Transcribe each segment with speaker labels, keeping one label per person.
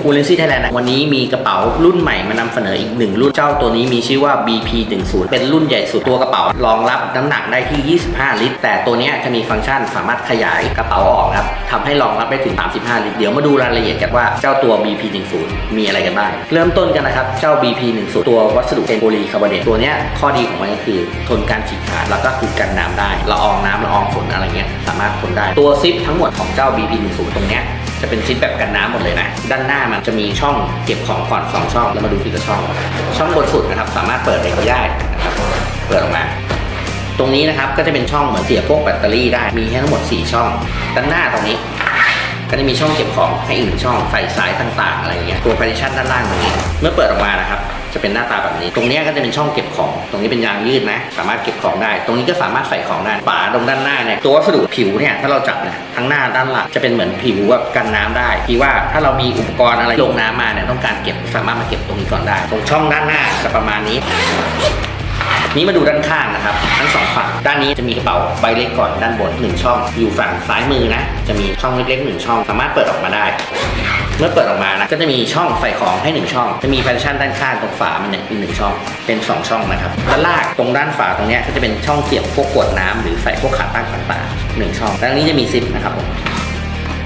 Speaker 1: คูเลนซี่ไทยแลนด์วันนี้มีกระเป๋ารุ่นใหม่มานำเสนออีกหนึ่งรุ่นเจ้าตัวนี้มีชื่อว่า BP 1 0เป็นรุ่นใหญ่สุดตัวกระเป๋ารองรับน้ำหนักได้ที่ 25 ลิตร แต่ตัวนี้จะมีฟังก์ชันสามารถขยายกระเป๋าออกครับทำให้รองรับได้ถึง 35 ลิตร เดี๋ยวมาดูรายละเอียดกันว่าเจ้าตัว BP 1 0มีอะไรกันบ้าง เริ่มต้นกันนะครับ เจ้า BP 1 0ตัววัสดุเป็นโพลีคาร์บอเนตตัวนี้ข้อดีของมันก็คือทนการฉีกขาดแล้วก็คือกันน้ำได้ละอองน้ำละอองฝนอะไรเงี้ยสามารถทนได้ตัวซิปทั้งหมดของเจ้า BP 1 0ตรงเนี้ย จะเป็นซิปแบบกันน้ำหมดเลยนะ ด้านหน้ามันจะมีช่องเก็บของก่อน 2 ช่อง แล้วมาดูทีละช่อง ช่องบนสุดนะครับ สามารถเปิดเองก็ได้นะครับ เปิดออกมา ตรงนี้นะครับก็จะเป็นช่องเหมือนเสียบพวกแบตเตอรี่ได้ มีให้ทั้งหมด 4 ช่อง ด้านหน้าตรงนี้ ก็จะมีช่องเก็บของให้อีกหนึ่งช่องใส่สายต่างๆ อะไรเงี้ย ตัวพาริชันด้านล่างตรงนี้ เมื่อเปิดออกมานะครับ จะเป็นหน้าตาแบบนี้ ตรงนี้ก็จะเป็นช่องเก็บของ ตรงนี้เป็นยางยืดนะ สามารถเก็บของได้ ตรงนี้ก็สามารถใส่ของได้ ฝาตรงด้านหน้าเนี่ย ตัววัสดุผิวเนี่ย ถ้าเราจับเนี่ยทั้งหน้าด้านหลังจะเป็นเหมือนผิวแบบกันน้ำได้ที่ว่าถ้าเรามีอุปกรณ์อะไรลงน้ำมาเนี่ยต้องการเก็บสามารถมาเก็บตรงนี้ก่อนได้ ตรงช่องด้านหน้าจะประมาณนี้นี้มาดูด้านข้างนะครับ ทั้งสองฝั่งด้านนี้จะมีกระเป๋าใบเล็กก่อนด้านบนหนึ่งช่อง อยู่ฝั่งซ้ายมือนะ จะมีช่องเล็กๆหนึ่งช่อง สามารถเปิดออกมาได้ เมื่อเปิดออกมานะก็จะมีช่องใส่ของให้หนึ่งช่อง จะมี partition ด้านข้างตรงฝามันเนี่ยอีกหนึ่งช่อง เป็นสองช่องนะครับด้านล่างตรงด้านฝาตรงนี้ก็จะเป็นช่องเสียบพวกขวดน้ำหรือใส่พวกขาตั้งต่างๆหนึ่งช่องด้านนี้จะมีซิปนะครับ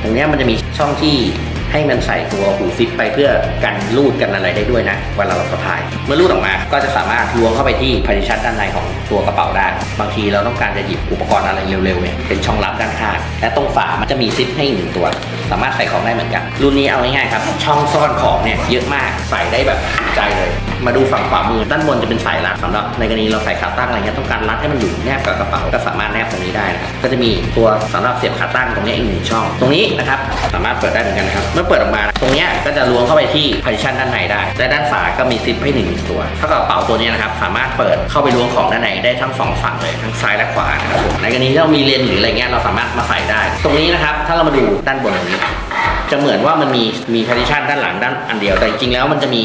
Speaker 1: ตรงนี้มันจะมีช่องที่ ให้มันใส่ตัวหูซิปไปเพื่อกันรูดกันอะไรได้ด้วยนะเวลาเราสะพาย เมื่อรูดออกมาก็จะสามารถล้วงเข้าไปที่พาริชันด้านในของตัวกระเป๋าได้ บางทีเราต้องการจะหยิบอุปกรณ์อะไรเร็วๆเนี่ยเป็นช่องลับด้านข้างและตรงฝามันจะมีซิปให้อีกหนึ่งตัว สามารถใส่ของได้เหมือนกัน รุ่นนี้เอาง่ายๆครับช่องซ่อนของเนี่ยเยอะมากใส่ได้แบบใจเลย มาดูฝั่งขวามือด้านบนจะเป็นสายรัดสำหรับในกรณีเราใส่ขาตั้งอะไรเงี้ยต้องการรัดให้มันอยู่แนบกับกระเป๋าก็สามารถแนบตรงนี้ได้นะครับก็จะมีตัวสำหรับเสียบขาตั้งตรงนี้อีกหนึ่งช่อง ตรงนี้นะครับสามารถเปิดได้เหมือนกันนะครับเมื่อเปิดออกมาตรงนี้ก็จะล้วงเข้าไปที่ partition ด้านในได้และด้านฝาก็มีซิปให้หนึ่งตัวเท่ากับกระเป๋าตัวนี้นะครับสามารถเปิดเข้าไปล้วงของด้านในได้ทั้งสองฝั่งเลยทั้งซ้ายและขวานะครับในกรณีที่เรามีเลนหรืออะไรเงี้ยเราสามารถมาใส่ได้ ตรงนี้นะครับถ้าเรามาดูด้านบนตรงนี้จะเหมือนว่ามันมีมี partition ด้านหลังด้านอันเดียวแต่จริงๆแล้วมันจะมี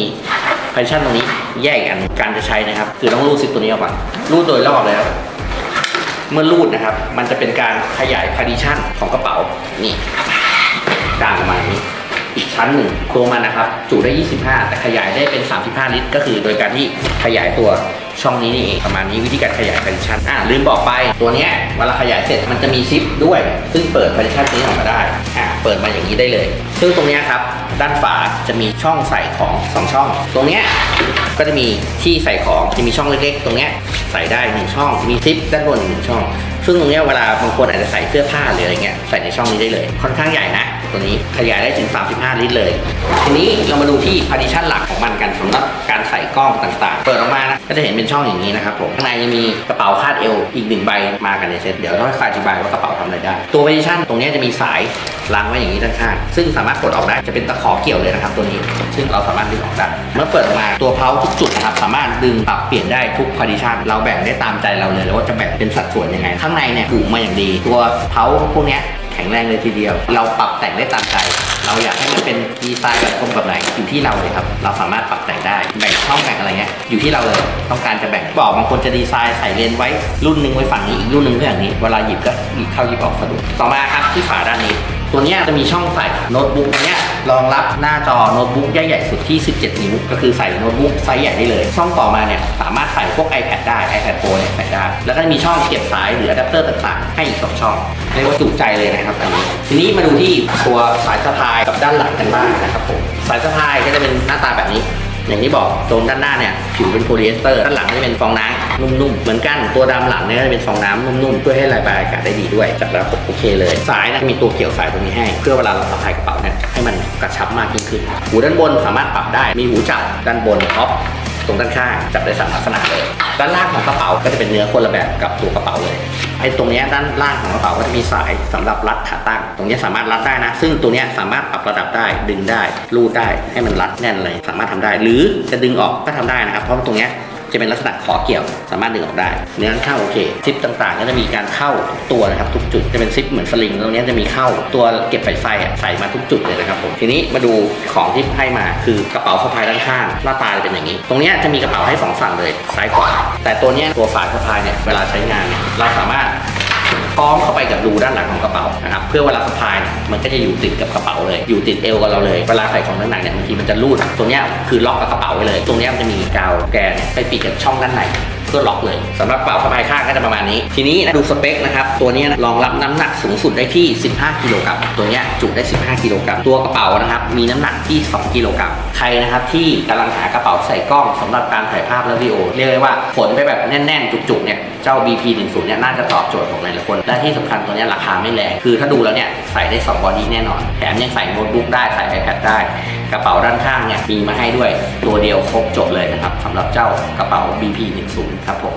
Speaker 1: partition ตรงนี้แยกกันการจะใช้นะครับ คือต้องรูดซิปตัวนี้ออกก่อนรูดโดยรอบเลยครับเมื่อรูดนะครับ มันจะเป็นการขยายพาร์ติชันของกระเป๋านี่กลางประมาณนี้ อีกชั้นหนึ่งตัวมันนะครับจุได้ 25 แต่ขยายได้เป็น 35 ลิตร ก็คือโดยการที่ขยายตัวช่องนี้นี่เองประมาณนี้วิธีการขยาย partition อ่าลืมบอกไปตัวเนี้ยเวลาขยายเสร็จมันจะมีซิปด้วย ซึ่งเปิด partition นี้ออกมาได้อ่าเปิดมาอย่างนี้ได้เลย ซึ่งตรงเนี้ยครับด้านฝาจะมีช่องใส่ของ 2 ช่อง ตรงเนี้ยก็จะมีที่ใส่ของจะมีช่องเล็กๆ ตรงเนี้ยใส่ได้หนึ่งช่อง มีซิปด้านบนหนึ่งช่อง ซึ่งตรงเนี้ยเวลาบางคนอาจจะใส่เสื้อผ้าหรืออะไรเงี้ยใส่ในช่องนี้ได้เลย ค่อนข้างใหญ่นะ ตัวนี้ขยายได้ถึง 35 ลิตรเลย ทีนี้เรามาดูที่ partition หลักของมันกันสำหรับการใส่กล้องต่างๆ เปิดออกมานะก็จะเห็นเป็นช่องอย่างนี้นะครับผมข้างในจะมีกระเป๋าคาดเอวอีกหนึ่งใบมากันในเซ็ตเดี๋ยวต้องอธิบายว่ากระเป๋าทำอะไรได้ ตัว partition ตรงนี้จะมีสายล้างไว้อย่างนี้ด้านข้างซึ่งสามารถกดออกได้จะเป็นตะขอเกี่ยวเลยนะครับ ตัวนี้ ซึ่งเราสามารถดึงออกได้เมื่อเปิดออกมาตัวเพาทุกจุดนะครับสามารถดึงปรับเปลี่ยนได้ทุก partition เราแบ่งได้ตามใจเราเลยแล้วว่าจะแบ่งเป็นสัดส่วนยังไง ข้างในเนี่ยผูกมาอย่างดี ตัวเพาพวกนี้ แข็งแรงเลยทีเดียว เราปรับแต่งได้ตามใจ เราอยากให้มันเป็นดีไซน์แบบกลมแบบไหนอยู่ที่เราเลยครับ เราสามารถปรับแต่งได้แบ่งช่องแบ่งอะไรเงี้ยอยู่ที่เราเลยต้องการจะแบ่งบอกบางคนจะดีไซน์ใส่เลนไว้รุ่นหนึ่งไว้ฝั่งนี้อีกรุ่นหนึ่งไว้อย่างนี้ เวลาหยิบก็หยิบเข้าหยิบออกสะดวกต่อมาครับที่ฝาด้านนี้ ตัวเนี้ยจะมีช่องใส่โน้ตบุ๊กเนี้ยรองรับหน้าจอโน้ตบุ๊กใหญ่ๆสุดที่ 17 นิ้ว ก็คือใส่โน้ตบุ๊กไซส์ใหญ่ได้เลย ช่องต่อมาเนี่ยสามารถใส่พวก iPad ได้ iPad Pro เนี่ยใส่ได้ แล้วก็มีช่องเก็บสายหรืออะแดปเตอร์ต่างๆ ให้อีกสองช่องเรียกว่าจุใจเลยนะครับอันนี้ ทีนี้มาดูที่ตัวสายสะพายกับด้านหลังกันบ้างนะครับผม สายสะพายก็จะเป็นหน้าตาแบบนี้ อย่างที่บอกตรงด้านหน้าเนี่ยผิวเป็นโพลีเอสเตอร์ด้านหลังจะเป็นฟองน้ำนุ่มๆเหมือนกันตัวดำหลังเนี่ยจะเป็นฟองน้ำนุ่มๆเพื่อให้ระบายอากาศได้ดีด้วยจับแล้วโอเคเลยสายนะมีตัวเกี่ยวสายตรงนี้ให้ เพื่อเวลาเราสะพายกระเป๋าเนี่ยให้มันกระชับมากยิ่งขึ้น หูด้านบนสามารถปรับได้มีหูจับด้านบนท็อปตรงด้านข้างจับได้สามลักษณะเลย ด้านล่างของกระเป๋าก็จะเป็นเนื้อคนละแบบกับตัวกระเป๋าเลยไอ้ตรงนี้ด้านล่างของกระเป๋าก็จะมีสายสำหรับรัดขาตั้ง ตรงนี้สามารถรัดได้นะ ซึ่งตัวนี้สามารถปรับระดับได้ดึงได้รูดได้ให้มันรัดแน่นเลยสามารถทำได้ หรือจะดึงออกก็ทำได้นะครับ เพราะว่าตรงนี้ จะเป็นลักษณะขอเกี่ยวสามารถดึงออกได้เนื้อเข้าโอเคซิปต่างๆ ก็จะมีการเข้าตัวนะครับทุกจุดจะเป็นซิปเหมือนสลิงตรงนี้จะมีเข้าตัวเก็บไฟไฟอ่ใส่มาทุกจุดเลยนะครับผมทีนี้มาดูของที่ให้มาคือกระเป๋าสะพายด้านข้างหน้าตาจะเป็นอย่างนี้ ตรงนี้จะมีกระเป๋าให้สองฝั่งเลยซ้ายขวาแต่ตัวเนี้ยตัวฝาสะพายเนี่ยเวลาใช้งานเนี่ยเราสามารถ คล้องเข้าไปกับรูด้านหลังของกระเป๋านะครับเพื่อเวลาสะพายมันก็จะอยู่ติดกับกระเป๋าเลย อยู่ติดเอวกับเราเลยเวลาใส่ของหนักๆเนี่ยบางทีมันจะรูดตัวเนี้ยคือล็อกกับกระเป๋าไว้เลย ตรงเนี้ยมันจะมีกาวแกนไปปิดกับช่องด้านใน เพื่อล็อกเลยสำหรับกระเป๋าสะพายข้างก็จะประมาณนี้ ทีนี้นะดูสเปคนะครับตัวนี้รองรับน้ำหนักสูงสุดได้ที่ 15 กิโลกรัมตัวนี้จุได้ 15 กิโลกรัมตัวกระเป๋านะครับมีน้ำหนักที่ 2 กิโลกรัมใครนะครับที่กำลังหากระเป๋าใส่กล้องสำหรับการถ่ายภาพและวิดีโอเรียกได้ว่าขนไปแบบแน่นๆ จุกๆเนี่ยเจ้า BP 1 0 เนี่ยน่าจะตอบโจทย์ของหลายๆคน และที่สำคัญตัวนี้ราคาไม่แรงคือถ้าดูแล้วเนี่ยใส่ได้2บอดี้แน่นอนแถมยังใส่โน้ตบุ๊กได้ใส่ iPad ได้ กระเป๋าด้านข้างเนี่ยมีมาให้ด้วยตัวเดียวครบจบเลยนะครับสำหรับเจ้ากระเป๋า BP 1 0 ครับผม